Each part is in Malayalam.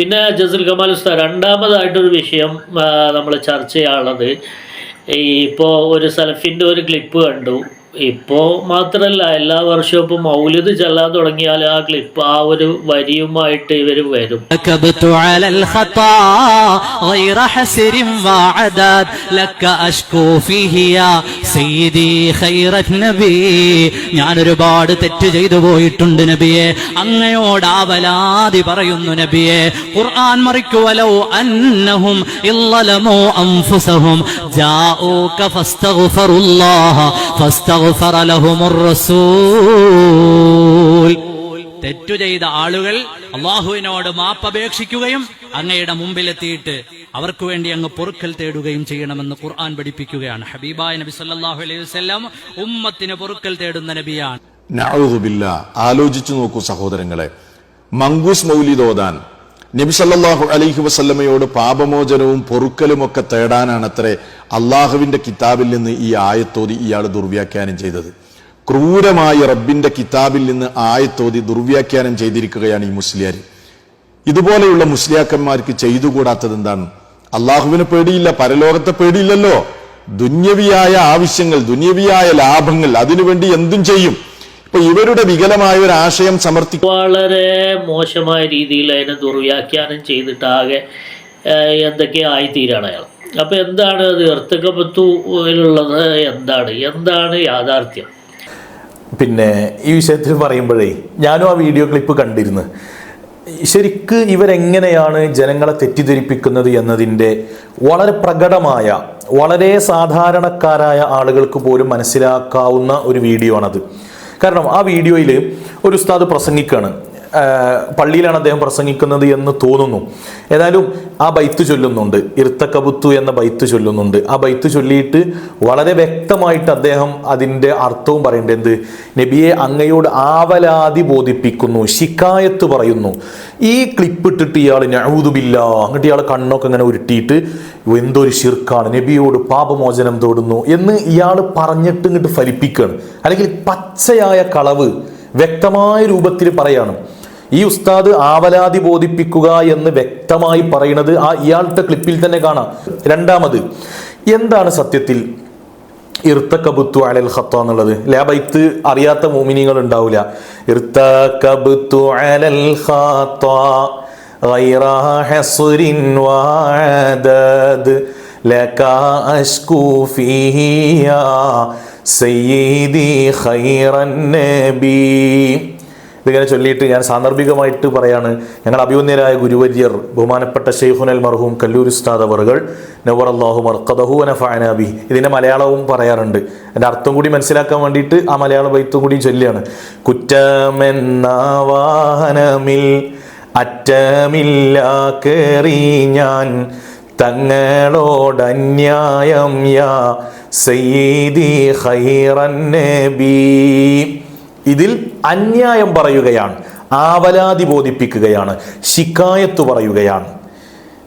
പിന്നെ ജസൽ കമാൽ ഉസ്താദ് രണ്ടാമതായിട്ടൊരു വിഷയം നമ്മൾ ചർച്ച ചെയ്യാനുള്ളത് ഈ ഇപ്പോൾ ഒരു സലഫിന്റെ ഒരു ക്ലിപ്പ് കണ്ടു. ഇപ്പോൾ മാത്രമല്ല എല്ലാ വർഷവും ഇപ്പൊ മൗലിത് ചെല്ലാൻ തുടങ്ങിയാൽ ആ ക്ലിപ്പ് ആ ഒരു വരിയുമായിട്ട് ഇവർ വരും. ഞാൻ ഒരുപാട് തെറ്റ് ചെയ്തു പോയിട്ടുണ്ട് നബിയെ. അങ്ങയോടാവലാതി പറയുന്നു നബിയെ. ഖുർആൻ മറിക്കുവലോ അന്നഹും ഇല്ലലമോ അംഫുസഹും ജാഊക ഫസ്തഗ്ഫറുല്ലാഹ. തെറ്റു ചെയ്ത ആളുകൾ അള്ളാഹുവിനോട് മാപ്പപേക്ഷിക്കുകയും അങ്ങയുടെ മുമ്പിലെത്തിയിട്ട് അവർക്ക് വേണ്ടി അങ്ങ് പൊറുക്കൽ തേടുകയും ചെയ്യണമെന്ന് ഖുർആൻ പഠിപ്പിക്കുകയാണ്. ഹബീബായ നബി സല്ലല്ലാഹു അലൈഹി വസല്ലം ഉമ്മത്തിന് പൊറുക്കൽ തേടുന്ന നബിയാണ്. ആലോചിച്ചു നോക്കൂ സഹോദരങ്ങളെ. മങ്കൂസ് മൗലിദ് ഓതാൻ. നബി സല്ലല്ലാഹു അലൈഹി വസല്ലമയോട് പാപമോചനവും പൊറുക്കലും ഒക്കെ തേടാനാണ് തേടാനാണത്രേ അള്ളാഹുവിന്റെ കിതാബിൽ നിന്ന് ഈ ആയത്തോതി ഇയാൾ ദുർവ്യാഖ്യാനം ചെയ്തത്. ക്രൂരമായ റബ്ബിന്റെ കിതാബിൽ നിന്ന് ആയത്തോതി ദുർവ്യാഖ്യാനം ചെയ്തിരിക്കുകയാണ് ഈ മുസ്ലിയാർ. ഇതുപോലെയുള്ള മുസ്ലിയാക്കന്മാർക്ക് ചെയ്തുകൂടാത്തത് എന്താണ്? അള്ളാഹുവിനെ പേടിയില്ല പരലോകത്തെ പേടിയില്ലല്ലോ. ദുന്യവിയായ ആവശ്യങ്ങൾ ദുന്യവിയായ ലാഭങ്ങൾ അതിനുവേണ്ടി എന്തും ചെയ്യും. ഇപ്പൊ ഇവരുടെ വികലമായ ഒരു ആശയം സമർത്ഥിക്കും വളരെ മോശമായ രീതിയിൽ അതിനെ ദുർവ്യാഖ്യാനം ചെയ്തിട്ടാകെ എന്തൊക്കെ ആയിത്തീരാണ് അയാൾ. അപ്പൊ എന്താണ് അത് എർത്തക്കപ്പത്തുള്ളത് എന്താണ്? എന്താണ് യാഥാർത്ഥ്യം? പിന്നെ ഈ വിഷയത്തിൽ പറയുമ്പോഴേ ഞാനും ആ വീഡിയോ ക്ലിപ്പ് കണ്ടിരുന്നു. ശരിക്ക് ഇവരെങ്ങനെയാണ് ജനങ്ങളെ തെറ്റിദ്ധരിപ്പിക്കുന്നത് എന്നതിന്റെ വളരെ പ്രകടമായ വളരെ സാധാരണക്കാരായ ആളുകൾക്ക് പോലും മനസ്സിലാക്കാവുന്ന ഒരു വീഡിയോ ആണത്. കാരണം ആ വീഡിയോയിൽ ഒരു ഉസ്താദ് പ്രസംഗിക്കുകയാണ് പള്ളിയിലാണ് അദ്ദേഹം പ്രസംഗിക്കുന്നത് എന്ന് തോന്നുന്നു. ഏതായാലും ആ ബൈത്ത് ചൊല്ലുന്നുണ്ട്. ഇർത്തക്കബുത്തു എന്ന ബൈത്ത് ചൊല്ലുന്നുണ്ട്. ആ ബൈത്ത് ചൊല്ലിയിട്ട് വളരെ വ്യക്തമായിട്ട് അദ്ദേഹം അതിന്റെ അർത്ഥവും പറയേണ്ടത് എന്ത്? നബിയെ അങ്ങയോട് ആവലാതി ബോധിപ്പിക്കുന്നു. ശിക്കായത്ത് പറയുന്നു. ഈ ക്ലിപ്പ് ഇട്ടിട്ട് ഇയാൾ ഞഴുതുമില്ല എന്നിട്ട് ഇയാൾ കണ്ണൊക്കെ ഇങ്ങനെ ഉരുട്ടിയിട്ട് എന്തൊരു ശിർക്കാണ്. നബിയോട് പാപമോചനം തോടുന്നു എന്ന് ഇയാൾ പറഞ്ഞിട്ട് ഇങ്ങോട്ട് ഫലിപ്പിക്കുകയാണ്. അല്ലെങ്കിൽ പച്ചയായ കളവ് വ്യക്തമായ രൂപത്തിൽ പറയാണ്. ഈ ഉസ്താദ് ആവലാതി ബോധിപ്പിക്കുക എന്ന് വ്യക്തമായി പറയുന്നത് ആ ഇയാളുടെ ക്ലിപ്പിൽ തന്നെ കാണാം രണ്ടാമത് എന്താണ് സത്യത്തിൽ ഇർത്തക്കബുത്തു അലൽ ഖത്ത എന്നുള്ളത് ലാ ബൈത്ത് അറിയാത്ത മോമിനികൾ ഉണ്ടാവില്ല ഇർത്തക്കബുത്തു അലൽ ഖത്ത غير حصر وعدد لك أشكو فيه يا سيدي خير النبي ഇതിങ്ങനെ ചൊല്ലിയിട്ട് ഞാൻ സാന്ദർഭികമായിട്ട് പറയാണ്. ഞങ്ങൾ അഭിമന്യരായ ഗുരുവര്യർ ബഹുമാനപ്പെട്ട ഷെയ്ഖുനൽ മർഹൂം കല്ലൂർ ഉസ്താദ് അവർകൾ നവർ അള്ളാഹു മർക്കദഹു നഫാനബി ഇതിന്റെ മലയാളവും പറയാറുണ്ട്. എന്റെ അർത്ഥം കൂടി മനസ്സിലാക്കാൻ വേണ്ടിയിട്ട് ആ മലയാള ബൈത്തും കൂടി ചൊല്ലിയാണ് കുറ്റമെന്ന വാഹനമിൽ അറ്റമില്ല കേറി ഞാൻ തങ്ങളോടന്യായം യാ സയ്യിദി ഹൈറന്നബി നബി. ഇതിൽ അന്യായം പറയുകയാണ് ആവലാതി ബോധിപ്പിക്കുകയാണ് ശിക്കായത്ത് പറയുകയാണ്.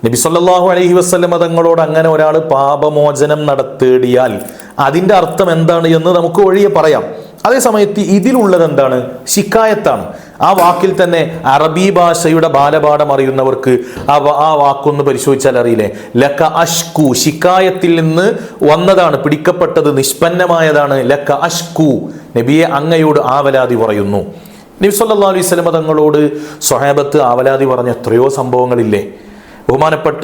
നബി സല്ലാഹു അലഹി വസല്ലമ തങ്ങളോട് അങ്ങനെ ഒരാൾ പാപമോചനം നടത്തേടിയാൽ അതിന്റെ അർത്ഥം എന്താണ് എന്ന് നമുക്ക് ഒഴിയെ പറയാം. അതേ സമയത്ത് ഇതിലുള്ളത് എന്താണ്? ശിക്കായത്താണ്. ആ വാക്കിൽ തന്നെ അറബി ഭാഷയുടെ ബാലപാഠം അറിയുന്നവർക്ക് ആ ആ വാക്കൊന്ന് പരിശോധിച്ചാൽ അറിയില്ലേ? ലക്ക അഷ്കു ശിക്കായത്തിൽ നിന്ന് വന്നതാണ് പിടിക്കപ്പെട്ടത് നിഷ്പന്നമായതാണ്. ലക്ക അഷ്കു നബിയെ അങ്ങയോട് ആവലാതി പറയുന്നു. നബി സല്ലാ അലൈഹി വസല്ലമ തങ്ങളോട് സ്വഹാബത്ത് ആവലാതി പറഞ്ഞ എത്രയോ സംഭവങ്ങളില്ലേ? ബഹുമാനപ്പെട്ട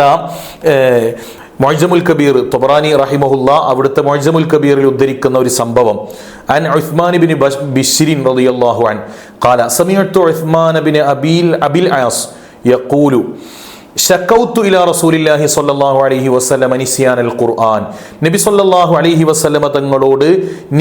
മൊയ്ജമുൽ കബീർ തൊബറാനി റഹിമഹുല്ല അവിടുത്തെ മൊയ്ജമുൽ കബീറിൽ ഉദ്ധരിക്കുന്ന ഒരു സംഭവം. അൻ ഉസ്മാൻ ബിൻ ബിഷിരിൻ റളിയല്ലാഹു അൻ ഖാല സമീഅത്തു ഉസ്മാൻ ബിൻ അബീൽ അബിൽ അയാസ് യഖൂലു ഷക്കൗത്തു ഇലാ റസൂലില്ലാഹി സ്വല്ലല്ലാഹു അലൈഹി വസല്ലം നിസിയാനൽ ഖുർആൻ. നബി സ്വല്ലല്ലാഹു അലൈഹി വസല്ലമ തങ്ങളോട്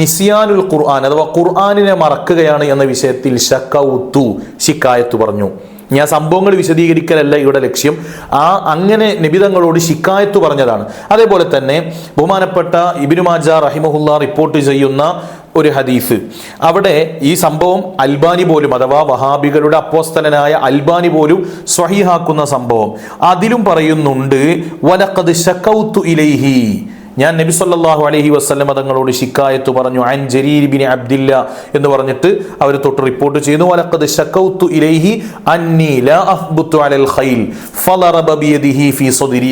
നിസിയാനുൽ ഖുർആൻ അഥവാ ഖുർആനിനെ മറക്കുകയാണ് എന്ന വിഷയത്തിൽ ഷക്കൗത്തു ശിക്കായത്ത് പറഞ്ഞു. ഞാൻ സംഭവങ്ങൾ വിശദീകരിക്കലല്ല ഇവിടെ ലക്ഷ്യം. ആ അങ്ങനെ നിബിതങ്ങളോട് ശിക്കായത്ത് പറഞ്ഞതാണ്. അതേപോലെ തന്നെ ബഹുമാനപ്പെട്ട ഇബിനു മാജ റഹിമഹുല്ല റിപ്പോർട്ട് ചെയ്യുന്ന ഒരു ഹദീസ്. അവിടെ ഈ സംഭവം അൽബാനി പോലും അഥവാ വഹാബികളുടെ അപ്പോസ്തലനായ അൽബാനി പോലും സ്വഹിഹാക്കുന്ന സംഭവം. അതിലും പറയുന്നുണ്ട് വലക്കത് ഷക്കൗത്തു ഇലൈഹി ഞാൻ നബി സല്ലാഹു അലഹി വസല്ലമ തങ്ങളോട് ഷിക്കായത്ത് പറഞ്ഞു അൻ ജരീർ ബിൻ അബ്ദില്ല എന്ന് പറഞ്ഞിട്ട് അവർ തൊട്ട് റിപ്പോർട്ട് ചെയ്തു. വലക്കത് ഷക്കൗത്തു ഇലൈഹി അന്നി ലാ അഫ്ബുത്തു അലൽ ഖൈൽ ഫലറബ ബിയദിഹി ഫീ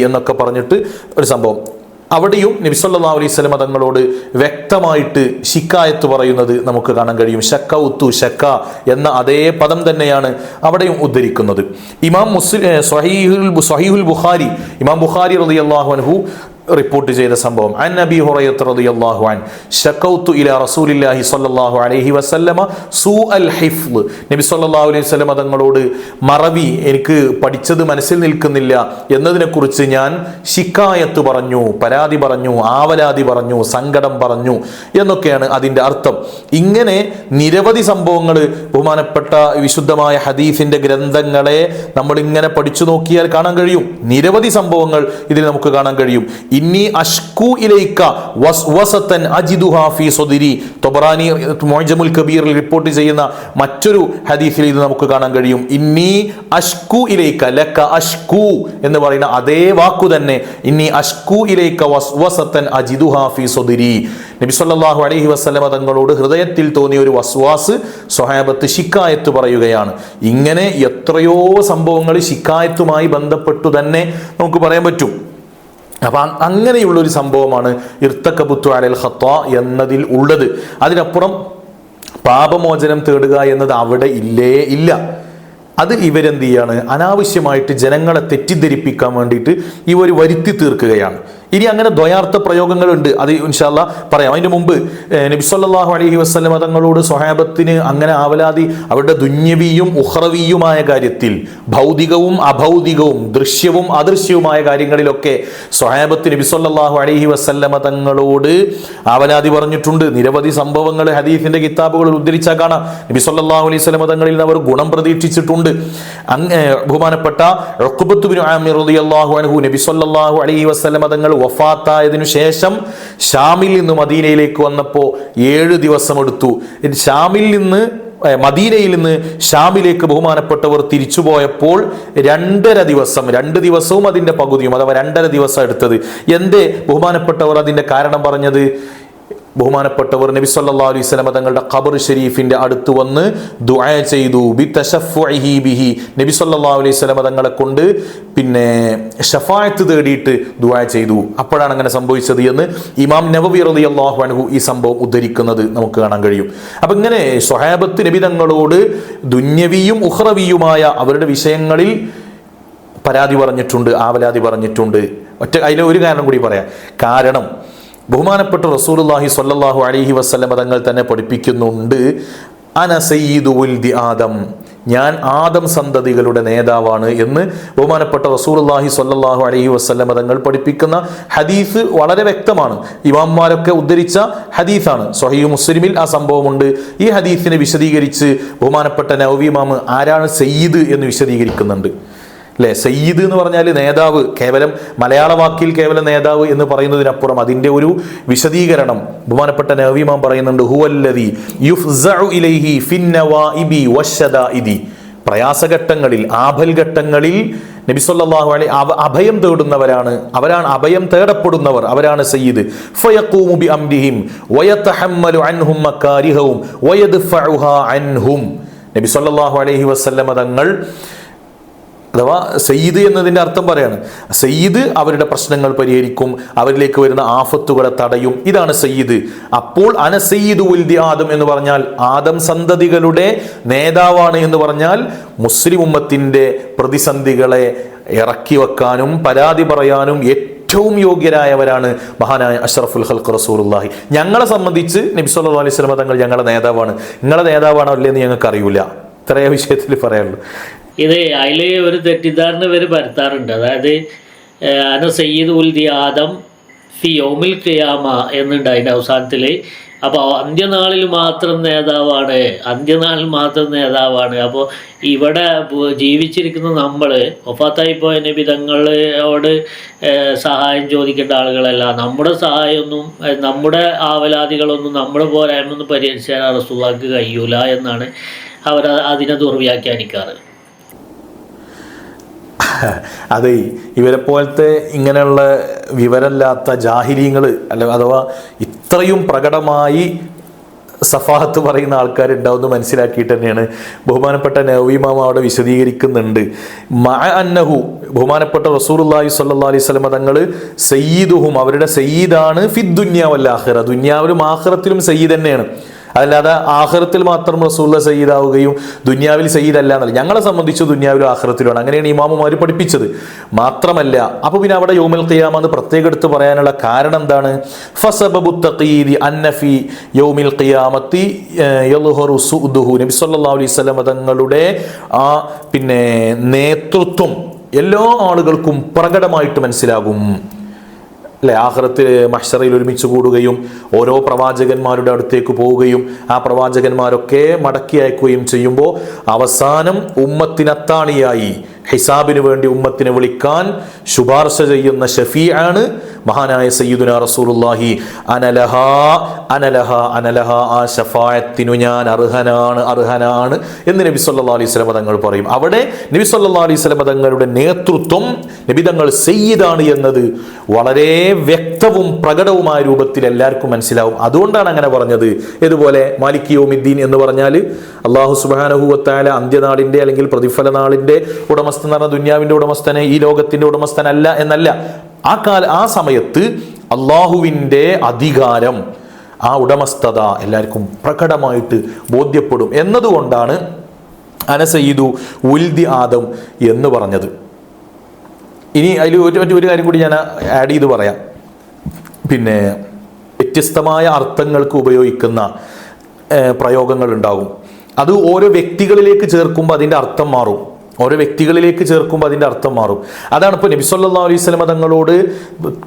എന്നൊക്കെ പറഞ്ഞിട്ട് ഒരു സംഭവം. അവിടെയും നബി സല്ലല്ലാഹു അലൈഹി വസല്ലമ തങ്ങളോട് വ്യക്തമായിട്ട് ഷിക്കായത്ത് പറയുന്നത് നമുക്ക് കാണാൻ കഴിയും. ഷക്ക ഉത്തു ഷക്ക എന്ന അതേ പദം തന്നെയാണ് അവിടെയും ഉദ്ധരിക്കുന്നത്. ഇമാം മുസ്ലിം സ്വഹീഹുൽ സ്വഹീഹുൽ ബുഖാരി ഇമാം ബുഖാരി റളിയല്ലാഹു അൻഹു റിപ്പോർട്ട് ചെയ്ത സംഭവം. അൻ നബി റളിയല്ലാഹു അൻ ശകൗതു ഇല റസൂലില്ലാഹി സ്വല്ലല്ലാഹു അലൈഹി വസല്ലമ സൂ അൽ നബി സല്ലല്ലാഹു അലൈഹി വസല്ലമ തങ്ങളോട് മറവി എനിക്ക് പഠിച്ചത് മനസ്സിൽ നിൽക്കുന്നില്ല. എന്നതിനെക്കുറിച്ച് ഞാൻ ശിക്കായത്ത് പറഞ്ഞു പരാതി പറഞ്ഞു ആവലാതി പറഞ്ഞു സങ്കടം പറഞ്ഞു എന്നൊക്കെയാണ് അതിന്റെ അർത്ഥം. ഇങ്ങനെ നിരവധി സംഭവങ്ങൾ ബഹുമാനപ്പെട്ട വിശുദ്ധമായ ഹദീഫിന്റെ ഗ്രന്ഥങ്ങളെ നമ്മൾ ഇങ്ങനെ പഠിച്ചു നോക്കിയാൽ കാണാൻ കഴിയും. നിരവധി സംഭവങ്ങൾ ഇതിൽ നമുക്ക് കാണാൻ കഴിയും. ഇന്നി അഷ്കു ഇലൈക്ക വസ്വസത്തൻ അജിദുഹാ ഹാഫി സദരി തൊബറാനി മൊയ്ജമുൽ കബീറിൽ റിപ്പോർട്ട് ചെയ്യുന്ന മറ്റൊരു ഹദീസിൽ ഇത് നമുക്ക് കാണാൻ കഴിയും. ഇന്നി അഷ്കു ഇലൈക്ക ലക്ക അഷ്കു എന്ന് പറയുന്ന അതേ വാക്കു തന്നെ. ഇന്നി അഷ്കു ഇലൈക്ക വസ്വസത്തൻ അജിദു ഹാഫി സൊദിരി നബി സല്ലല്ലാഹു അലൈഹി വസല്ലമ തങ്ങളോട് ഹൃദയത്തിൽ തോന്നിയ ഒരു വസ്വാസ് സ്വഹാബത്ത് ശിക്കായത്ത് പറയുകയാണ്. ഇങ്ങനെ എത്രയോ സംഭവങ്ങൾ ശിക്കായത്തുമായി ബന്ധപ്പെട്ടു തന്നെ നമുക്ക് പറയാൻ പറ്റും. അപ്പൊ അങ്ങനെയുള്ള ഒരു സംഭവമാണ് ഇർത്തക്കബുത്തു അലൽ ഹത്ത എന്നതിൽ ഉള്ളത്. അതിനപ്പുറം പാപമോചനം തേടുക എന്നത് അവിടെ ഇല്ലേ ഇല്ല. അത് ഇവരെന്ത് ചെയ്യാണ് അനാവശ്യമായിട്ട് ജനങ്ങളെ തെറ്റിദ്ധരിപ്പിക്കാൻ വേണ്ടിയിട്ട് ഇവർ വരുത്തി തീർക്കുകയാണ്. ഇനി അങ്ങനെ ദ്വയാർത്ഥ പ്രയോഗങ്ങളുണ്ട്. അത് ഇൻഷാല്ല പറയാം. അതിന് മുമ്പ് നബിസ്വല്ലാഹു നബി വസ്ലം അലൈഹി വസല്ലമ തങ്ങളോട് സ്വഹാബത്തിന് അങ്ങനെ ആവലാതി അവരുടെ ദുന്യവിയും ഉഹ്റവിയുമായ കാര്യത്തിൽ ഭൗതികവും അഭൗതികവും ദൃശ്യവും അദൃശ്യവുമായ കാര്യങ്ങളിലൊക്കെ സ്വഹാബത്ത് നബി അലഹി വസല്ലമ തങ്ങളോട് ആവലാതി പറഞ്ഞിട്ടുണ്ട്. നിരവധി സംഭവങ്ങൾ ഹദീഫിന്റെ കിതാബുകൾ ഉദ്ധരിച്ചാൽ കാണാം. നബി സല്ലല്ലാഹു അലൈഹി വസല്ലമ തങ്ങളിൽ നിന്ന് അവർ ഗുണം പ്രതീക്ഷിച്ചിട്ടുണ്ട്. ബഹുമാനപ്പെട്ട ഉഖ്ബത്ത് ബിൻ ആമിർ റളിയല്ലാഹു അൻഹു നബി സല്ലല്ലാഹു അലൈഹി വസല്ലമ തങ്ങൾ വഫാത്തായതിനു ശേഷം ഷാമിൽ നിന്ന് മദീനയിലേക്ക് വന്നപ്പോൾ ഏഴ് ദിവസം എടുത്തു ഷാമിൽ നിന്ന് മദീനയിൽ നിന്ന് ഷാമിലേക്ക് ബഹുമാനപ്പെട്ടവർ തിരിച്ചുപോയപ്പോൾ രണ്ടര ദിവസം രണ്ട് ദിവസവും അതിന്റെ പകുതിയും അഥവാ രണ്ടര ദിവസം എടുത്തത്. എന്തേ ബഹുമാനപ്പെട്ടവർ അതിന്റെ കാരണം പറഞ്ഞത്? ബഹുമാനപ്പെട്ടവർ നബി സല്ലാ അലൈഹി സ്വലമ തങ്ങളുടെ ഖബർ ഷെരീഫിന്റെ അടുത്ത് വന്ന് ദുആ ചെയ്തു. ബി ബിഹി. നബി സല്ലാ അലൈഹി സ്വലമ തങ്ങളെ കൊണ്ട് പിന്നെ ഷഫായത്ത് തേടിയിട്ട് ദുആ ചെയ്തു. അപ്പോഴാണ് അങ്ങനെ സംഭവിച്ചത് എന്ന് ഇമാം നവവി റളിയല്ലാഹു അൻഹു ഈ സംഭവം ഉദ്ധരിക്കുന്നത് നമുക്ക് കാണാൻ കഴിയും. അപ്പൊ ഇങ്ങനെ സ്വഹാബത്ത് നബി തങ്ങളോട് ദുന്യവിയും ഉഹ്റവിയുമായ അവരുടെ വിഷയങ്ങളിൽ പരാതി പറഞ്ഞിട്ടുണ്ട് ആവലാതി പറഞ്ഞിട്ടുണ്ട്. ഒറ്റ അതിലെ ഒരു കാരണം കൂടി പറയാം. കാരണം ബഹുമാനപ്പെട്ട റസൂലുള്ളാഹി സ്വല്ലല്ലാഹു അലൈഹി വസല്ലം തങ്ങൾ തന്നെ പഠിപ്പിക്കുന്നുണ്ട് അന ആദം. ഞാൻ ആദം സന്തതികളുടെ നേതാവാണ് എന്ന് ബഹുമാനപ്പെട്ട റസൂലുള്ളാഹി സ്വല്ലല്ലാഹു അലഹി വസല്ലം തങ്ങൾ പഠിപ്പിക്കുന്ന ഹദീസ് വളരെ വ്യക്തമാണ്. ഇമാംമാരൊക്കെ ഉദ്ധരിച്ച ഹദീസാണ്. സൊഹീ മുസ്ലിമിൽ ആ സംഭവമുണ്ട്. ഈ ഹദീസിനെ വിശദീകരിച്ച് ബഹുമാനപ്പെട്ട നവവി ഇമാമ് ആരാണ് സയ്യിദ് എന്ന് വിശദീകരിക്കുന്നുണ്ട്. അല്ലെ? സയ്യിദ് എന്ന് പറഞ്ഞാൽ നേതാവ് കേവലം മലയാള വാക്കിൽ കേവലം നേതാവ് എന്ന് പറയുന്നതിനപ്പുറം അതിന്റെ ഒരു വിശദീകരണം ബഹുമാനപ്പെട്ട നവീമാൻ പറയുന്നുണ്ട് യുഫ്സഉ ഇലൈഹി ഫിന്നവാഇബി വശദാഇദി പ്രയാസഘട്ടങ്ങളിൽ ആഭൽഘട്ടങ്ങളിൽ നബി സല്ലല്ലാഹു അലൈഹി അവ- അഭയം തേടുന്നവരാണ് അവരാണ് അഭയം തേടപ്പെടുന്നവർ അവരാണ് സയ്യിദ്. ഫയഖൂമു അലഹി അംരിഹിം വയതഹമ്മലു അൻഹും അൻഹും. നബി സല്ലല്ലാഹു അലൈഹി വസല്ലമ തങ്ങൾ അഥവാ സയ്യിദ് എന്നതിന്റെ അർത്ഥം പറയാണ്. സയ്യിദ് അവരുടെ പ്രശ്നങ്ങൾ പരിഹരിക്കും അവരിലേക്ക് വരുന്ന ആഫത്തുകളെ തടയും. ഇതാണ് സയ്യിദ്. അപ്പോൾ അന ഉൽദി ആദം എന്ന് പറഞ്ഞാൽ ആദം സന്തതികളുടെ നേതാവാണ് എന്ന് പറഞ്ഞാൽ മുസ്ലിം ഉമ്മത്തിന്റെ പ്രതിസന്ധികളെ ഇറക്കി വെക്കാനും പരാതി പറയാനും ഏറ്റവും യോഗ്യരായവരാണ് മഹാനായ അഷ്റഫുൽ ഹൽക്ക് റസൂലുള്ളാഹി. ഞങ്ങളെ സംബന്ധിച്ച് നബി സല്ലല്ലാഹു അലൈഹി സ്വലമ തങ്ങൾ ഞങ്ങളുടെ നേതാവാണ്. നിങ്ങളുടെ നേതാവാണോ അല്ലേന്ന് ഞങ്ങൾക്ക് അറിയില്ല ഇത്രയേ വിഷയത്തിൽ പറയാനുള്ളൂ. ഇത് അതിൽ ഒരു തെറ്റിദ്ധാരണ ഇവർ വരുത്താറുണ്ട് അതായത് അന സയ്യിദ് ഉൽ ദിയാദം ഫി യോമിൽ ഖിയാമ എന്നുണ്ട് അതിന്റെ അവസാനത്തിൽ അപ്പോൾ അന്ത്യനാളിൽ മാത്രം നേതാവാണ് അന്ത്യനാളിൽ മാത്രം നേതാവാണ്. അപ്പോൾ ഇവിടെ ജീവിച്ചിരിക്കുന്ന നമ്മൾ ഒഫാത്തായി പോയ ഏഹ്, സഹായം ചോദിക്കേണ്ട ആളുകളല്ല. നമ്മുടെ സഹായമൊന്നും നമ്മുടെ ആവലാതികളൊന്നും നമ്മുടെ പോരായ്മൊന്നും പരിഹരിച്ചാൽ റസൂള്ളാക്ക് കഴിയൂല എന്നാണ് അവർ അതിനെ ദുർവ്യാഖ്യാനിക്കാറ്. അതെ ഇവരെ പോലത്തെ ഇങ്ങനെയുള്ള വിവരമില്ലാത്ത ജാഹിലീങ്ങൾ അല്ല അഥവാ ഇത്രയും പ്രകടമായി സഫാഹത്ത് പറയുന്ന ആൾക്കാരുണ്ടാവുമെന്ന് മനസ്സിലാക്കിയിട്ട് തന്നെയാണ് ബഹുമാനപ്പെട്ട നവീമാമ അവിടെ വിശദീകരിക്കുന്നുണ്ട്. മ അന്നഹു ബഹുമാനപ്പെട്ട റസൂലുള്ളാഹി സ്വല്ലല്ലാഹി അലൈഹി വസല്ലമ തങ്ങൾ സയ്യിദുഹും അവരുടെ സയ്യിദാണ് ഫിദ് ദുന്യാവല്ല ആഹ്റ ദുന്യാവിലും ആഹ്റത്തിലും സയ്യിദ് തന്നെയാണ്. അതല്ലാതെ ആഹ്റത്തിൽ മാത്രം റസൂള്ള സയ്യിദാവുകയും ദുന്യാവിൽ സയ്യിദ് അല്ല എന്നല്ല. ഞങ്ങളെ സംബന്ധിച്ച് ദുന്യാവിലും ആഹ്റത്തിലുമാണ്. അങ്ങനെയാണ് ഇമാമുമാർ പഠിപ്പിച്ചത്. മാത്രമല്ല അപ്പോൾ പിന്നെ അവിടെ യോമൽ ഖിയാമ എന്ന് പ്രത്യേകം എടുത്ത് പറയാനുള്ള കാരണം എന്താണ്? ഫസബുത്തീദി അന്നഫി യൗമിൽ ഖിയാമത്തി നബി സല്ലല്ലാഹു അലൈഹി തങ്ങളുടെ ആ പിന്നെ നേതൃത്വം എല്ലാ ആളുകൾക്കും പ്രകടമായിട്ട് മനസ്സിലാകും. അല്ലെ? ആഹ്റത്തിൽ മഷറയിൽ ഒരുമിച്ച് കൂടുകയും ഓരോ പ്രവാചകന്മാരുടെ അടുത്തേക്ക് പോവുകയും ആ പ്രവാചകന്മാരൊക്കെ മടക്കി അയക്കുകയും ചെയ്യുമ്പോൾ അവസാനം ഉമ്മത്തിനത്താണിയായി ഹിസാബിന് വേണ്ടി ഉമ്മത്തിനെ വിളിക്കാൻ ശുപാർശ ചെയ്യുന്ന ഷഫീആണ് മഹാനായ സയ്യിദുന റസൂലുള്ളാഹി. അനലഹ അനലഹ അനലഹ ആ ഷഫായത്തിനു ഞാൻ അർഹനാണ് അർഹനാണ് എന്ന് നബി സല്ലാ അലൈഹി വസല്ലം തങ്ങൾ പറയും. അവിടെ നബി സല്ലാ അലൈഹി വസല്ലം തങ്ങളുടെ നേതൃത്വം നബി തങ്ങൾ സയ്യിദാണ് എന്നത് വളരെ വ്യക്തവും പ്രകടവുമായ രൂപത്തിൽ എല്ലാവർക്കും മനസ്സിലാവും. അതുകൊണ്ടാണ് അങ്ങനെ പറഞ്ഞത്. ഇതുപോലെ മാലിക് യോമിദ്ദീൻ എന്ന് പറഞ്ഞാൽ അള്ളാഹു സുബാനഹുവത്തായ അന്ത്യനാളിന്റെ അല്ലെങ്കിൽ പ്രതിഫല നാളിന്റെ ഉടമസ്ഥൻ എന്ന് പറഞ്ഞ ഉടമസ്ഥനെ ഈ ലോകത്തിന്റെ ഉടമസ്ഥനല്ല എന്നല്ല. ആ കാല ആ സമയത്ത് അള്ളാഹുവിന്റെ അധികാരം ആ ഉടമസ്ഥത എല്ലാവർക്കും പ്രകടമായിട്ട് ബോധ്യപ്പെടും. എന്നതുകൊണ്ടാണ് അനസയ്യിദു ഉൽദി ആദം എന്ന് പറഞ്ഞത്. ഇനി അതിൽ ഒരു- ഒരു കാര്യം കൂടി ഞാൻ ആഡ് ചെയ്ത് പറയാം. പിന്നെ വ്യത്യസ്തമായ അർത്ഥങ്ങൾക്ക് ഉപയോഗിക്കുന്ന പ്രയോഗങ്ങൾ ഉണ്ടാകും അത് ഓരോ വ്യക്തികളിലേക്ക് ചേർക്കുമ്പോൾ അതിന്റെ അർത്ഥം മാറും. ഓരോ വ്യക്തികളിലേക്ക് ചേർക്കുമ്പോൾ അതിന്റെ അർത്ഥം മാറും. അതാണ് ഇപ്പോൾ നബിസല്ലാ അലൈഹി സ്വലമ തങ്ങളോട്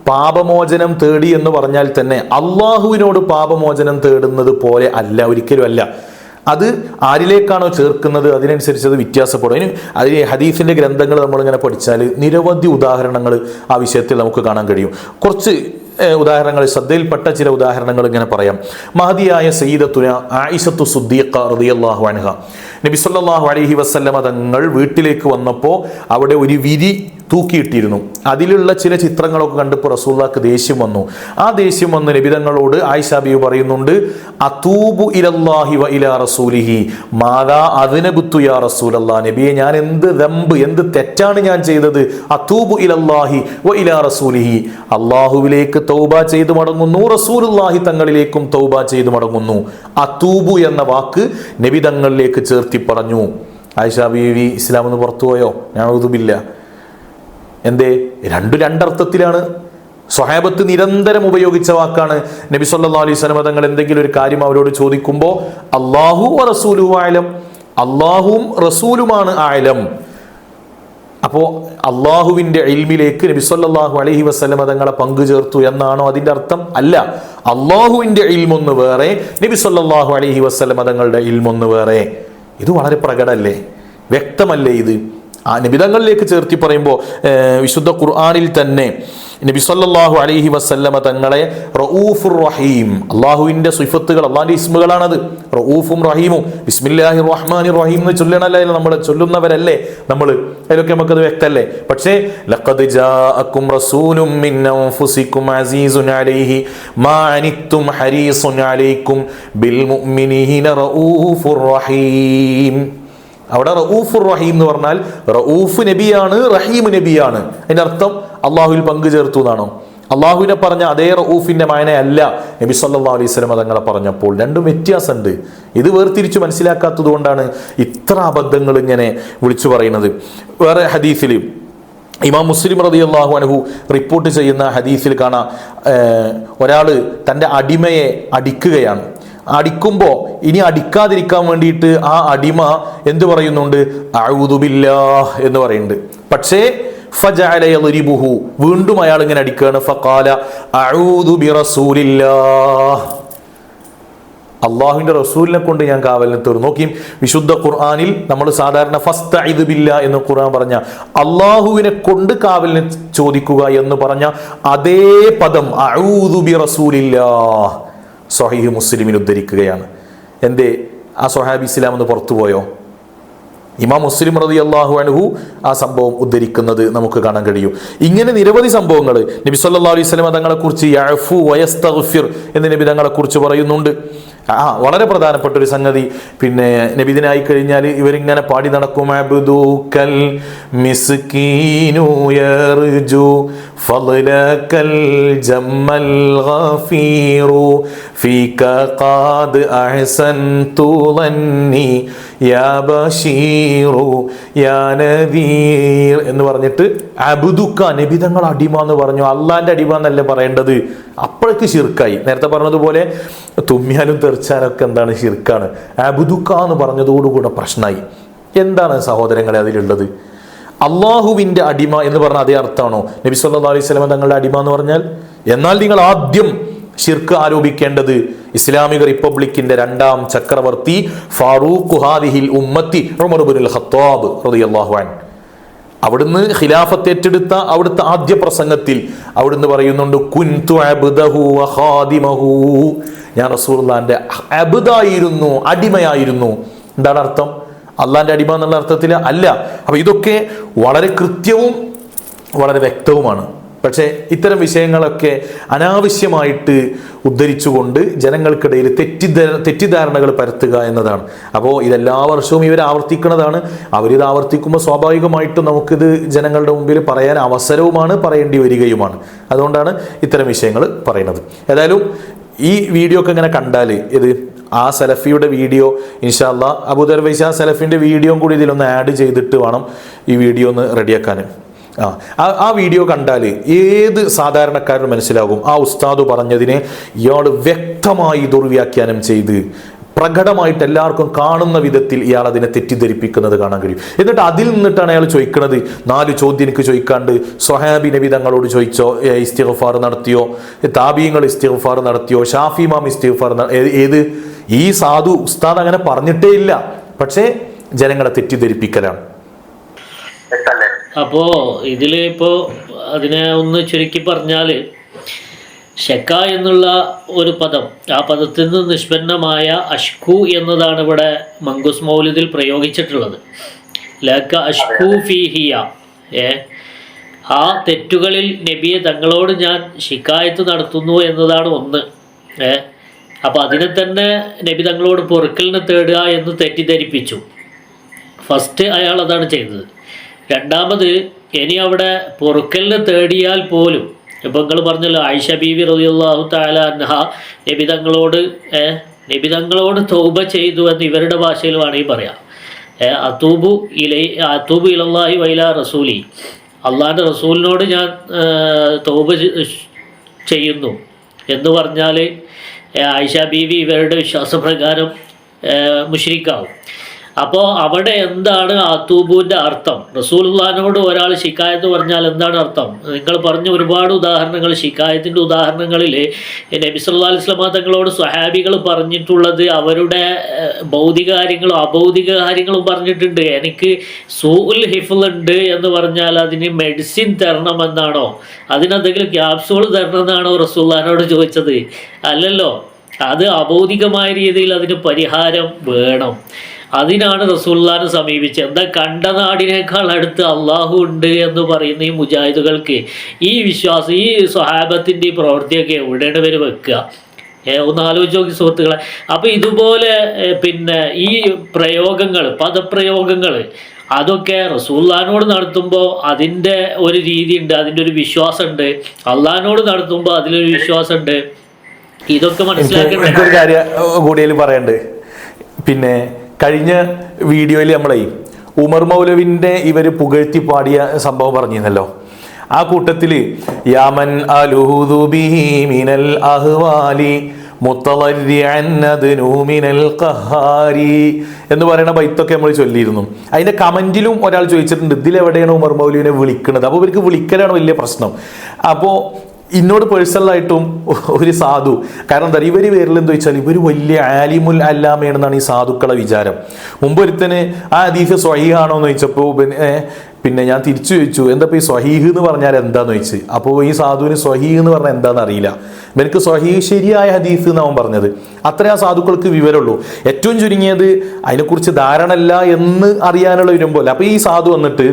പാപമോചനം തേടി എന്ന് പറഞ്ഞാൽ തന്നെ അള്ളാഹുവിനോട് പാപമോചനം തേടുന്നത് പോലെ അല്ല ഒരിക്കലും അല്ല. അത് ആരിലേക്കാണോ ചേർക്കുന്നത്? അതിനനുസരിച്ച് അത് വ്യത്യാസപ്പെടും. അതിന് അതിന് ഹദീഫിന്റെ ഗ്രന്ഥങ്ങൾ നമ്മളിങ്ങനെ പഠിച്ചാൽ നിരവധി ഉദാഹരണങ്ങൾ ആ വിഷയത്തിൽ നമുക്ക് കാണാൻ കഴിയും. കുറച്ച് ഉദാഹരണങ്ങൾ ശ്രദ്ധയിൽപ്പെട്ട ചില ഉദാഹരണങ്ങൾ ഇങ്ങനെ പറയാം. മഹദിയായ സയ്യിദത്തുന ആയിഷത്തു സുദ്ദീഖ റളിയല്ലാഹു അൻഹ. നബി സല്ലല്ലാഹു അലൈഹി വസല്ലമ തങ്ങൾ വീട്ടിലേക്ക് വന്നപ്പോൾ അവിടെ ഒരു വിരി തൂക്കിയിട്ടിരുന്നു. അതിലുള്ള ചില ചിത്രങ്ങളൊക്കെ കണ്ടപ്പോൾ റസൂള്ളക്ക് ദേഷ്യം വന്നു. ആ ദേഷ്യം വന്ന് നബിതങ്ങളോട് ആയിഷാബിയു പറയുന്നുണ്ട് അതൂബു ഇലല്ലാഹി വ ഇലാ റസൂലിഹി. മാതാ അതിനബുത്തു യാ റസൂലല്ലാ. നബിയെ ഞാൻ എന്ത് ദമ്പ് എന്ത് തെറ്റാണ് ഞാൻ ചെയ്തത്? അതൂബു ഇലല്ലാഹി വ ഇലാ റസൂലിഹി. അള്ളാഹുവിലേക്ക് തൗബ ചെയ്തു മടങ്ങുന്നു റസൂലുള്ളാഹി തങ്ങളിലേക്കും തൗബ ചെയ്തു മടങ്ങുന്നു. അതൂബു എന്ന വാക്ക് നബിതങ്ങളിലേക്ക് ചേർത്തി പറഞ്ഞു ആയിഷ ബീവി ഇസ്ലാം എന്ന് പുറത്തുപോയോ ഞാൻ ഉതുബില്ല എന്തേ? രണ്ടു രണ്ടർത്ഥത്തിലാണ്. സ്വഹാബത്ത് നിരന്തരം ഉപയോഗിച്ച വാക്കാണ്. നബി സല്ലല്ലാഹു അലൈഹി വസല്ലം തങ്ങൾ എന്തെങ്കിലും ഒരു കാര്യം അവരോട് ചോദിക്കുമ്പോൾ അള്ളാഹു റസൂലു ആലം അള്ളാഹുവും റസൂലുമാണ് ആയാലും അപ്പോൾ അള്ളാഹുവിന്റെ ഇൽമിലേക്ക് നബി സല്ലല്ലാഹു അലൈഹി വസല്ലം തങ്ങളെ പങ്കു ചേർത്തു എന്നാണോ അതിന്റെ അർത്ഥം? അല്ല. അള്ളാഹുവിന്റെ ഇൽമൊന്ന് വേറെ നബി സല്ലല്ലാഹു അലൈഹി വസല്ലം തങ്ങളുടെ ഇൽമൊന്ന് വേറെ. ഇത് വളരെ പ്രകടമല്ലേ? വ്യക്തമല്ലേ ഇത്? ആ നിബിതങ്ങളിലേക്ക് ചേർത്തി പറയുമ്പോൾ വിശുദ്ധ ഖുർആാനിൽ തന്നെ നബി സല്ലല്ലാഹു അലൈഹി വസല്ലമ തങ്ങളെ റഊഫുർ റഹീം അള്ളാഹുവിന്റെ സുഫത്തുകൾ അള്ളാഹിന്റെ ഇസ്മുകളാണത്. റഊഫും റഹീമും. ബിസ്മില്ലാഹി റഹ്മാനി റഹീം എന്ന് ചൊല്ലണല്ലേ നമ്മൾ ചൊല്ലുന്നവരല്ലേ നമ്മൾ അതിലൊക്കെ നമുക്കത് വ്യക്തമല്ലേ? പക്ഷേ ലഖദ് ജാഅക്കും റസൂലും മിൻ അൻഫുസിക്കും അസീസുൻ അലൈഹി മാ അനിത്തും ഹരീസുൻ അലൈക്കും ബിൽ മുഅ്മിനീന റഊഫുർ റഹീം. അവിടെ റഊഫുർ റഹീം എന്ന് പറഞ്ഞാൽ റഊഫ് നബിയാണ് റഹീം നബിയാണ്. അതിന്റെ അർത്ഥം അള്ളാഹുവിൽ പങ്കു ചേർത്തു എന്നാണോ? അള്ളാഹുവിനെ പറഞ്ഞ അതേ റഊഫിന്റെ മായനയല്ല നബി സല്ലല്ലാഹു അലൈഹി വസല്ലം തങ്ങളെ പറഞ്ഞപ്പോൾ. രണ്ടും വ്യത്യാസമുണ്ട്. ഇത് വേർതിരിച്ച് മനസ്സിലാക്കാത്തത് കൊണ്ടാണ് ഇത്ര അബദ്ധങ്ങൾ ഇങ്ങനെ വിളിച്ചു പറയുന്നത്. വേറെ ഹദീസിൽ ഇമാം മുസ്ലിം റതി അള്ളാഹു അനഹു റിപ്പോർട്ട് ചെയ്യുന്ന ഹദീസിൽ കാണാം ഒരാൾ തന്റെ അടിമയെ അടിക്കുകയാണ്. അടിക്കുമ്പോൾ ഇനി അടിക്കാതിരിക്കാൻ വേണ്ടിയിട്ട് ആ അടിമ എന്ത് പറയുന്നുണ്ട്? അഴുതുമില്ല എന്ന് പറയുന്നുണ്ട്. പക്ഷേ ഫജഅല യദ്രിബുഹു വീണ്ടും അയാൾ ഇങ്ങനെ അടിക്കുകയാണ്. ഫക്കാല അഊദു ബിറസൂലില്ലാഹ് അള്ളാഹുവിന്റെ റസൂലിനെ കൊണ്ട് ഞാൻ കാവലിനെ തീർന്നു. നോക്കിയും വിശുദ്ധ ഖുർആാനിൽ നമ്മൾ സാധാരണ ഫസ്റ്റ് ഐദുബില്ല എന്ന് ഖുർആൻ പറഞ്ഞ അള്ളാഹുവിനെ കൊണ്ട് കാവലിനെ ചോദിക്കുക എന്ന് പറഞ്ഞ അതേ പദം അഊദു ബി റസൂലില്ലാ സ്വഹീഹ് മുസ്ലിമിൽ ഉദ്ധരിക്കുകയാണ്. എന്തേ? ആ സ്വഹാബി ഇസ്ലാം എന്ന് പുറത്തുപോയോ ഇമാം മുസ്ലിം റതി അള്ളാഹു അൻഹു ആ സംഭവം ഉദ്ധരിക്കുന്നത് നമുക്ക് കാണാൻ കഴിയും. ഇങ്ങനെ നിരവധി സംഭവങ്ങൾ നബി സല്ലാ അലൈഹി സ്വലം തങ്ങളെ കുറിച്ച് യഅഫു വയസ്തഗ്ഫിർ എന്ന് നബി തങ്ങളെ കുറിച്ച് പറയുന്നുണ്ട്. ആ വളരെ പ്രധാനപ്പെട്ട ഒരു സംഗതി. പിന്നെ നബിദിനായി കഴിഞ്ഞാൽ ഇവരിങ്ങനെ പാടി നടക്കും. അബ്ദൂക്കൽ മിസ്കീനു യർജു ഫളലകൽ ജമ്മൽ ഗഫീറു അഹ്സൻ യാ ബഷീറു യാ നബീർ എന്ന് പറഞ്ഞിട്ട് അബുദുക്ക നബിതങ്ങൾ അടിമ എന്ന് പറഞ്ഞു. അള്ളാന്റെ അടിമ എന്നല്ലേ പറയേണ്ടത്? അപ്പോഴേക്ക് ഷിർക്കായി നേരത്തെ പറഞ്ഞതുപോലെ തുമ്മിയാലും തെറിച്ചാലൊക്കെ എന്താണ് ഷിർക്കാണ് അബുദുക്ക എന്ന് പറഞ്ഞതോടുകൂടെ പ്രശ്നമായി. എന്താണ് സഹോദരങ്ങളെ അതിലുള്ളത്? അള്ളാഹുവിന്റെ അടിമ എന്ന് പറഞ്ഞ അതേ അർത്ഥമാണോ? നബി സല്ലാ അലൈഹി സ്വലമ തങ്ങളുടെ അടിമ എന്ന് പറഞ്ഞാൽ എന്നാൽ നിങ്ങൾ ആദ്യം ഷിർക്ക് ആരോപിക്കേണ്ടത് ഇസ്ലാമിക റിപ്പബ്ലിക്കിന്റെ രണ്ടാം ചക്രവർത്തി ഫാറൂഖ് ഹാദിഹിൽ ഉമ്മത്തി ഖത്താബ് അവിടുന്ന് ഖിലാഫത്ത് ഏറ്റെടുത്ത അവിടുത്തെ ആദ്യ പ്രസംഗത്തിൽ അവിടുന്ന് പറയുന്നുണ്ട് കുൻതു ഞാൻ റസൂലുള്ളാന്റെ അബുദായിരുന്നു അടിമയായിരുന്നു. എന്താണ് അർത്ഥം? അള്ളാന്റെ അടിമ എന്നുള്ള അർത്ഥത്തിൽ അല്ല. അപ്പൊ ഇതൊക്കെ വളരെ കൃത്യവും വളരെ വ്യക്തവുമാണ്. പക്ഷേ ഇത്തരം വിഷയങ്ങളൊക്കെ അനാവശ്യമായിട്ട് ഉദ്ധരിച്ചുകൊണ്ട് ജനങ്ങൾക്കിടയിൽ തെറ്റിദ്ധാര തെറ്റിദ്ധാരണകൾ പരത്തുക എന്നതാണ്. അപ്പോൾ ഇതെല്ലാ വർഷവും ഇവർ ആവർത്തിക്കുന്നതാണ് അവരിത് ആവർത്തിക്കുമ്പോൾ സ്വാഭാവികമായിട്ടും നമുക്കിത് ജനങ്ങളുടെ മുമ്പിൽ പറയാൻ അവസരവുമാണ് പറയേണ്ടി വരികയുമാണ്. അതുകൊണ്ടാണ് ഇത്തരം വിഷയങ്ങൾ പറയുന്നത്. ഏതായാലും ഈ വീഡിയോ ഒക്കെ ഇങ്ങനെ കണ്ടാൽ ഇത് ആ സലഫിയുടെ വീഡിയോ ഇൻഷാല്ല അബുദർ വൈശ സലഫിന്റെ വീഡിയോയും കൂടി ഇതിലൊന്ന് ആഡ് ചെയ്തിട്ട് വേണം ഈ വീഡിയോ ഒന്ന് റെഡിയാക്കാൻ ആ ആ- വീഡിയോ കണ്ടാൽ ഏത് സാധാരണക്കാരനും മനസ്സിലാകും? ആ ഉസ്താദ് പറഞ്ഞതിനെ ഇയാൾ വ്യക്തമായി ദുർവ്യാഖ്യാനം ചെയ്ത് പ്രകടമായിട്ട് എല്ലാവർക്കും കാണുന്ന വിധത്തിൽ ഇയാൾ അതിനെ തെറ്റിദ്ധരിപ്പിക്കുന്നത് കാണാൻ കഴിയും. എന്നിട്ട് അതിൽ നിന്നിട്ടാണ് അയാൾ ചോദിക്കുന്നത് നാല് ചോദ്യം എനിക്ക് ചോദിക്കാണ്ട് സൊഹാബി നബി തങ്ങളോട് ചോദിച്ചോ ഇസ്തിഗ്ഫാർ നടത്തിയോ? താബീങ്ങൾ ഇസ്തിഗ്ഫാർ നടത്തിയോ? ഷാഫി മാം ഇസ്തിഗ്ഫാർ ഏത്- ഈ സാധു ഉസ്താദ് അങ്ങനെ പറഞ്ഞിട്ടേ ഇല്ല. പക്ഷേ ജനങ്ങളെ തെറ്റിദ്ധരിപ്പിക്കലാണ്. അപ്പോൾ ഇതിൽ ഇപ്പോൾ അതിനെ ഒന്ന് ചുരുക്കി പറഞ്ഞാൽ ഷെക്ക എന്നുള്ള ഒരു പദം ആ പദത്തിൽ നിന്ന് നിഷ്പന്നമായ അഷ്കു എന്നതാണ് ഇവിടെ മങ്കുസ് മൗലിദിൽ പ്രയോഗിച്ചിട്ടുള്ളത്. ലക്ക അഷ്കു ഫിഹിയ ഏ? ആ തെറ്റുകളിൽ നബിയെ തങ്ങളോട് ഞാൻ ശിക്കായത്ത് നടത്തുന്നു എന്നതാണ് ഒന്ന് ഏ? അപ്പോൾ അതിനെ തന്നെ നബി തങ്ങളോട് പൊറുക്കലിനെ തേടുക എന്ന് തെറ്റിദ്ധരിപ്പിച്ചു. ഫസ്റ്റ് അയാൾ അതാണ് ചെയ്തത്. രണ്ടാമത് ഇനി അവിടെ പൊറുക്കലിന് തേടിയാൽ പോലും ഇപ്പം നിങ്ങൾ പറഞ്ഞല്ലോ ആയിഷ ബീവി റളിയല്ലാഹു താല അൻഹ നബിതങ്ങളോട് നിബിതങ്ങളോട് തൗബ ചെയ്തു എന്ന് ഇവരുടെ ഭാഷയിൽ വേണമെങ്കിൽ പറയാം. അതൂബു ഇലൈ അത്തൂബു ഇലല്ലാഹി വൈല റസൂലി അള്ളാഹിന്റെ റസൂലിനോട് ഞാൻ തൗബ ചെയ്യുന്നു എന്ന് പറഞ്ഞാൽ ആയിഷ ബീവി ഇവരുടെ വിശ്വാസപ്രകാരം മുഷ്രിക്കാവും. അപ്പോൾ അവിടെ എന്താണ് ആത്തൂബുവിന്റെ അർത്ഥം? റസൂലുള്ളാഹിനോട് ഒരാൾ ശിക്കായത്ത് പറഞ്ഞാൽ എന്താണ് അർത്ഥം? നിങ്ങൾ പറഞ്ഞ ഒരുപാട് ഉദാഹരണങ്ങൾ ശിക്കായത്തിന്റെ ഉദാഹരണങ്ങളിൽ നബി സല്ലല്ലാഹു അലൈഹി വസല്ലമ തങ്ങളോട് സ്വഹാബികൾ പറഞ്ഞിട്ടുള്ളത് അവരുടെ ഭൗതിക കാര്യങ്ങളും അഭൗതിക കാര്യങ്ങളും പറഞ്ഞിട്ടുണ്ട്. എനിക്ക് സൂൽ ഹിഫുൽ ഉണ്ട് എന്ന് പറഞ്ഞാൽ അതിന് മെഡിസിൻ തരണമെന്നാണോ അതിനെന്തെങ്കിലും ക്യാപ്സൂൾ തരണമെന്നാണോ റസൂള്ളാനോട് ചോദിച്ചത്? അല്ലല്ലോ. അത് അബൗദികമായ രീതിയിൽ അതിന് പരിഹാരം വേണം. അതിനാണ് റസൂല്ലാനെ സമീപിച്ചത്. എന്താ കണ്ട നാടിനേക്കാൾ അടുത്ത് അള്ളാഹു ഉണ്ട് എന്ന് പറയുന്ന ഈ മുജാഹിദുകൾക്ക് ഈ വിശ്വാസം ഈ സ്വഹാബത്തിന്റെ ഈ പ്രവൃത്തിയൊക്കെ എവിടെയാണ് പേര് വെക്കുക? ഒന്ന് ആലോചിച്ച് നോക്കി സുഹൃത്തുക്കളെ. അപ്പോൾ ഇതുപോലെ പിന്നെ ഈ പ്രയോഗങ്ങൾ പദപ്രയോഗങ്ങൾ അതൊക്കെ റസൂല്ലാനോട് നടത്തുമ്പോൾ അതിന്റെ ഒരു രീതിയുണ്ട് അതിന്റെ ഒരു വിശ്വാസമുണ്ട്. അള്ളഹാനോട് നടത്തുമ്പോൾ അതിലൊരു വിശ്വാസമുണ്ട്. ഇതൊക്കെ മനസ്സിലാക്കി മനസ്സിലാക്കേണ്ട കൂടുതൽ പറയണ്ട്. പിന്നെ കഴിഞ്ഞ വീഡിയോയിൽ നമ്മളെ ഉമർ മൗലവിന്റെ ഇവർ പുകഴ്ത്തി പാടിയ സംഭവം പറഞ്ഞിരുന്നല്ലോ. ആ കൂട്ടത്തിൽ യാമൻ മിനൽ അഹ്വാലി എന്ന് പറയുന്ന ബൈത്തൊക്കെ നമ്മൾ ചൊല്ലിയിരുന്നു. അതിന്റെ കമന്റിലും ഒരാൾ ചോദിച്ചിട്ടുണ്ട് ഇതിലെവിടെയാണ് ഉമർ മൗലുവിനെ വിളിക്കുന്നത്? അപ്പോൾ ഇവർക്ക് വിളിക്കലാണ് വലിയ പ്രശ്നം. അപ്പോൾ ഇന്നോട് പേഴ്സണലായിട്ടും ഒരു സാധു. കാരണം എന്താ ഇവർ പേരിൽ എന്താ വെച്ചാൽ ഇവർ വലിയ ആലിമുൽ അല്ലാമയാണെന്നാണ് ഈ സാധുക്കളെ വിചാരം. മുമ്പ് ഒരുത്തന് ആ ഹദീസ് സ്വഹിയാണോ എന്ന് ചോദിച്ചപ്പോൾ പിന്നെ പിന്നെ ഞാൻ തിരിച്ചു ചോദിച്ചു എന്താ ഈ സ്വഹീഹ് എന്ന് പറഞ്ഞാൽ എന്താന്ന് ചോദിച്ചു? അപ്പോൾ ഈ സാധുവിന് സ്വഹീഹ് എന്ന് പറഞ്ഞാൽ എന്താണെന്ന് അറിയില്ല. എനിക്ക് സ്വഹീഹ് ശരിയായ ഹദീസ് എന്നാവും പറഞ്ഞത്. അത്രേ ആ സാധുക്കൾക്ക് വിവരമുള്ളൂ. ഏറ്റവും ചുരുങ്ങിയത് അതിനെക്കുറിച്ച് ധാരണ അല്ല എന്ന് അറിയാനുള്ള വരുമ്പോൾ അപ്പോൾ ഈ സാധു വന്നിട്ട്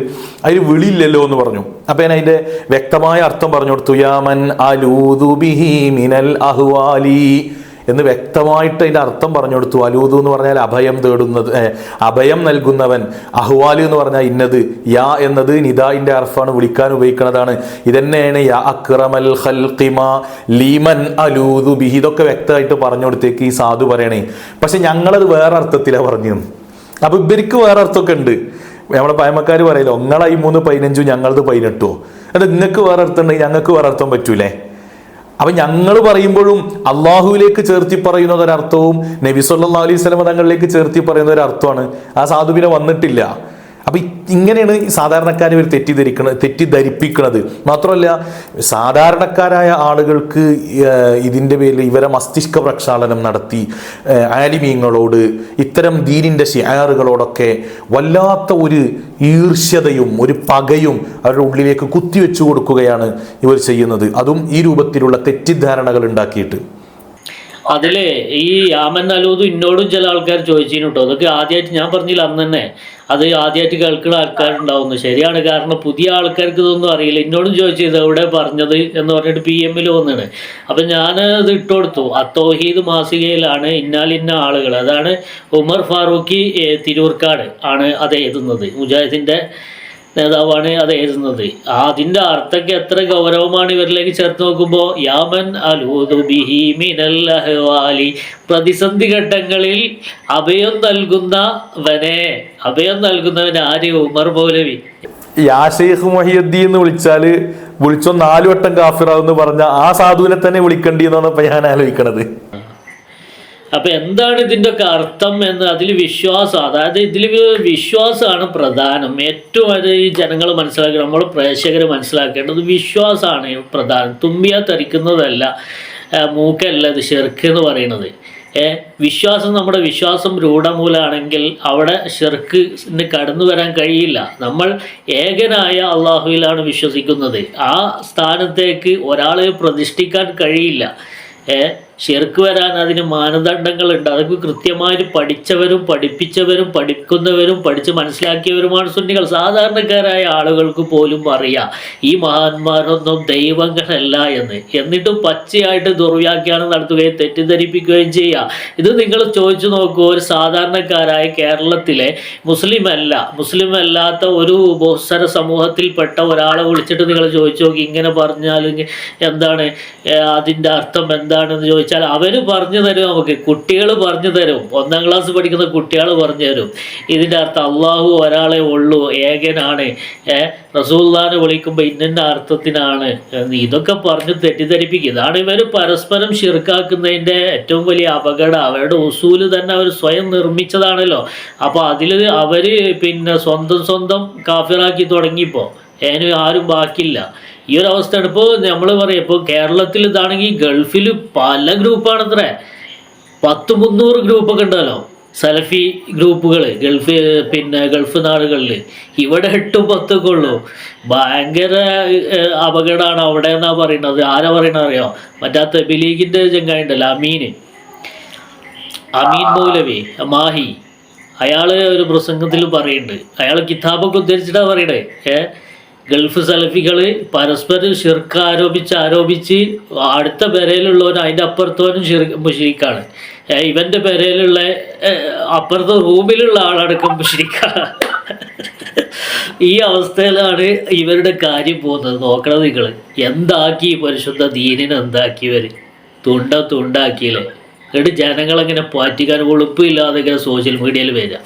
അതിൽ വിളിയില്ലല്ലോ എന്ന് പറഞ്ഞു. അപ്പോൾ ഞാൻ അതിന്റെ വ്യക്തമായ അർത്ഥം പറഞ്ഞു കൊടുത്തു. യാമൻ അലൂദു ബിഹി മിനൽ അഹ്വാലി. എന്ന് വ്യക്തമായിട്ട് അതിന്റെ അർത്ഥം പറഞ്ഞു കൊടുത്തു. അലൂദു എന്ന് പറഞ്ഞാൽ അഭയം തേടുന്നത് അഭയം നൽകുന്നവൻ. അഹ്വാലു എന്ന് പറഞ്ഞാൽ ഇന്നത്. യാ എന്നത് നിദായിന്റെ അർഫാണ് വിളിക്കാൻ ഉപയോഗിക്കുന്നതാണ്. ഇതന്നെയാണ് യാ അക്രമൽ ലീമൻ അലൂദു ബിഹി. ഇതൊക്കെ വ്യക്തമായിട്ട് പറഞ്ഞു കൊടുത്തേക്ക് ഈ സാധു പറയണേ. പക്ഷെ ഞങ്ങളത് വേറെ അർത്ഥത്തിലാണ് പറഞ്ഞു അപ്പൊ ഇവർക്ക് വേറെ അർത്ഥമൊക്കെ ഉണ്ട്. നമ്മളെ പഴമക്കാർ പറയില്ല ഒങ്ങളായി മൂന്ന് പതിനഞ്ചും ഞങ്ങളത് പതിനെട്ടോ അത് നിങ്ങൾക്ക് വേറെ അർത്ഥം ഉണ്ടെങ്കിൽ ഞങ്ങൾക്ക് വേറെ അർത്ഥം പറ്റൂലേ? അപ്പൊ ഞങ്ങൾ പറയുമ്പോഴും അള്ളാഹുവിലേക്ക് ചേർത്തി പറയുന്ന ഒരർത്ഥവും നബി സല്ലാ അലൈഹി സ്വലമ തങ്ങളിലേക്ക് ചേർത്തി പറയുന്ന ഒരു അർത്ഥമാണ് ആ സാധുവിനെ വന്നിട്ടില്ല. അപ്പൊ ഇങ്ങനെയാണ് സാധാരണക്കാരെ ഇവർ തെറ്റിദ്ധരിക്കണ തെറ്റിദ്ധരിപ്പിക്കുന്നത് മാത്രമല്ല സാധാരണക്കാരായ ആളുകൾക്ക് ഇതിന്റെ പേരിൽ ഇവരെ മസ്തിഷ്ക പ്രക്ഷാളനം നടത്തി ആലിമീങ്ങളോട് ഇത്തരം ദീനിന്റെ ഷിയാറുകളോടൊക്കെ വല്ലാത്ത ഒരു ഈർഷ്യതയും ഒരു പകയും അവരുടെ ഉള്ളിലേക്ക് കുത്തിവെച്ചു കൊടുക്കുകയാണ് ഇവർ ചെയ്യുന്നത്. അതും ഈ രൂപത്തിലുള്ള തെറ്റിദ്ധാരണകൾ ഉണ്ടാക്കിയിട്ട്. അതിലെ ഈ യാമൻ അലൂദ് ഇന്നോടും ചില ആൾക്കാർ ചോദിച്ചിരുന്നു കേട്ടോ അതൊക്കെ ആദ്യമായിട്ട് ഞാൻ പറഞ്ഞില്ല അന്ന് തന്നെ. അത് ആദ്യമായിട്ട് കേൾക്കുന്ന ആൾക്കാരുണ്ടാവുന്നു. ശരിയാണ്. കാരണം പുതിയ ആൾക്കാർക്ക് ഇതൊന്നും അറിയില്ല. എന്നോടും ചോദിച്ചത് എവിടെ പറഞ്ഞത്? എന്ന് പറഞ്ഞിട്ട് പി എമ്മിൽ വന്നാണ്. അപ്പം ഞാൻ അത് ഇട്ടുകൊടുത്തു അത്തോഹീദ് മാസികയിലാണ് ഇന്നാലിന്ന ആളുകൾ. അതാണ് ഉമർ ഫാറൂഖി തിരൂർക്കാട് ആണ് അത് എഴുതുന്നത്. മുജാഹിദിന്റെ നേതാവാണ് അത് എഴുതുന്നത്. അതിന്റെ അർത്ഥക്ക് എത്ര ഗൗരവമാണ് ഇവരിലേക്ക് ചേർത്ത് നോക്കുമ്പോൾ യാമൻ അലൂദു ബിഹി മിനൽ അഹ്വാലി. പ്രതിസന്ധി ഘട്ടങ്ങളിൽ അഭയം നൽകുന്നവനെ അഭയം നൽകുന്നവൻ ആര്? ഉമർ മൗലവി. യാ ഷെയ്ഖ് മൊഹിയുദ്ദീൻ എന്ന് വിളിച്ചാൽ വിളിച്ചോ നാലുവട്ടം കാഫിറാവെന്ന് പറഞ്ഞ ആ സാധുവിനെ തന്നെ വിളിക്കേണ്ടി എന്നാണ് ഇപ്പൊ ഞാൻ ആലോചിക്കണത്. അപ്പൊ എന്താണ് ഇതിന്റെ ഒക്കെ അർത്ഥം എന്ന് അതിൽ വിശ്വാസം അതായത് ഇതിൽ വിശ്വാസമാണ് പ്രധാനം. ഏറ്റവും അത് ഈ ജനങ്ങൾ മനസ്സിലാക്കി നമ്മൾ പ്രേക്ഷകർ മനസ്സിലാക്കേണ്ടത് വിശ്വാസമാണ് പ്രധാനം. തുമ്പിയാ തരിക്കുന്നതല്ല മൂക്കല്ല ഇത് ഷെർക്ക് എന്ന് പറയുന്നത്. ഏ വിശ്വാസം നമ്മുടെ വിശ്വാസം രൂഢമൂലാണെങ്കിൽ അവിടെ ഷെർക്ക് കടന്നു വരാൻ കഴിയില്ല. നമ്മൾ ഏകനായ അള്ളാഹുവിലാണ് വിശ്വസിക്കുന്നത്. ആ സ്ഥാനത്തേക്ക് ഒരാളെ പ്രതിഷ്ഠിക്കാൻ കഴിയില്ല. ഏ ഷിർക്ക് വരാൻ അതിന് മാനദണ്ഡങ്ങളുണ്ട് അതൊക്കെ കൃത്യമായിട്ട് പഠിച്ചവരും പഠിപ്പിച്ചവരും പഠിക്കുന്നവരും പഠിച്ച് മനസ്സിലാക്കിയവരുമാണ് സുന്നികൾ. സാധാരണക്കാരായ ആളുകൾക്ക് പോലും അറിയാം. ഈ മഹാന്മാരൊന്നും ദൈവങ്ങളല്ല എന്ന്. എന്നിട്ടും പച്ചയായിട്ട് ദുർവ്യാഖ്യാനം നടത്തുകയും തെറ്റിദ്ധരിപ്പിക്കുകയും ചെയ്യുക ഇത് നിങ്ങൾ ചോദിച്ചു നോക്കുക ഒരു സാധാരണക്കാരായ കേരളത്തിലെ മുസ്ലിം അല്ല മുസ്ലിം അല്ലാത്ത ഒരു ബഹുസ്വര സമൂഹത്തിൽപ്പെട്ട ഒരാളെ വിളിച്ചിട്ട് നിങ്ങൾ ചോദിച്ചു നോക്കി ഇങ്ങനെ പറഞ്ഞാൽ എന്താണ് അതിന്റെ അർത്ഥം എന്താണെന്ന് ചോദിച്ചാൽ അവർ പറഞ്ഞു തരും നമുക്ക് കുട്ടികൾ പറഞ്ഞു തരും. ഒന്നാം ക്ലാസ് പഠിക്കുന്ന കുട്ടികൾ പറഞ്ഞു തരും. ഇതിന്റെ അർത്ഥം അള്ളാഹു ഒരാളെ ഉള്ളൂ ഏകനാണ്. ഏ റസൂല്ലാനെ വിളിക്കുമ്പോൾ ഇന്ന അർത്ഥത്തിനാണ്. ഇതൊക്കെ പറഞ്ഞ് തെറ്റിദ്ധരിപ്പിക്കുക. ഇതാണ് ഇവർ പരസ്പരം ഷിർക്കാക്കുന്നതിന്റെ ഏറ്റവും വലിയ അപകടം. അവരുടെ ഉസൂൽ തന്നെ അവർ സ്വയം നിർമ്മിച്ചതാണല്ലോ. അപ്പോൾ അതിൽ അവർ പിന്നെ സ്വന്തം സ്വന്തം കാഫിറാക്കി തുടങ്ങിയപ്പോൾ അതിന് ആരും ബാക്കിയില്ല. ഈ ഒരു അവസ്ഥയാണ്. ഇപ്പോൾ നമ്മൾ പറയും ഇപ്പോൾ കേരളത്തിൽ ഇതാണെങ്കിൽ ഗൾഫിൽ പല ഗ്രൂപ്പാണത്രേ. പത്ത് മുന്നൂറ് ഗ്രൂപ്പൊക്കെ ഉണ്ടല്ലോ. സലഫി ഗ്രൂപ്പുകൾ ഗൾഫ് പിന്നെ ഗൾഫ് നാടുകളിൽ ഇവിടെ എട്ടും പത്തൊക്കെ ഉള്ളൂ. ഭയങ്കര ഏഹ്, അപകടമാണ് അവിടെ എന്നാ പറയുന്നത് ആരാ പറയണത് അറിയോ? മറ്റാ തെബിലീഗിന്റെ ചെങ്കായ ഉണ്ടല്ലോ അമീന്. അമീൻ മൗലവി മാഹി. അയാൾ ഒരു പ്രസംഗത്തിൽ പറയുന്നുണ്ട് അയാൾ കിതാബൊക്കെ ഉദ്ധരിച്ചിട്ടാ പറയണേ. ഏ? ഗൾഫ് സലഫികൾ പരസ്പരം ഷിർക്ക് ആരോപിച്ച് ആരോപിച്ച് അടുത്ത പെരയിലുള്ളവൻ അതിന്റെ അപ്പുറത്തവനും ഷിർക്ക് മുഷിരിക്കാണ് ഇവന്റെ പെരയിലുള്ള അപ്പുറത്തെ റൂമിലുള്ള ആളടക്കം മുഷിരിക്കാണ് ഈ അവസ്ഥയിലാണ് ഇവരുടെ കാര്യം പോകുന്നത്. നോക്കണം നിങ്ങൾ എന്താക്കി പരിശുദ്ധ ദീനിനെ എന്താക്കി ഇവർ തുണ്ട തുണ്ടാക്കിയില്ലേ? എന്നിട്ട് ജനങ്ങളെങ്ങനെ പാറ്റിക്കാൻ ഉളുപ്പില്ലാതെ ഇങ്ങനെ സോഷ്യൽ മീഡിയയിൽ വരിക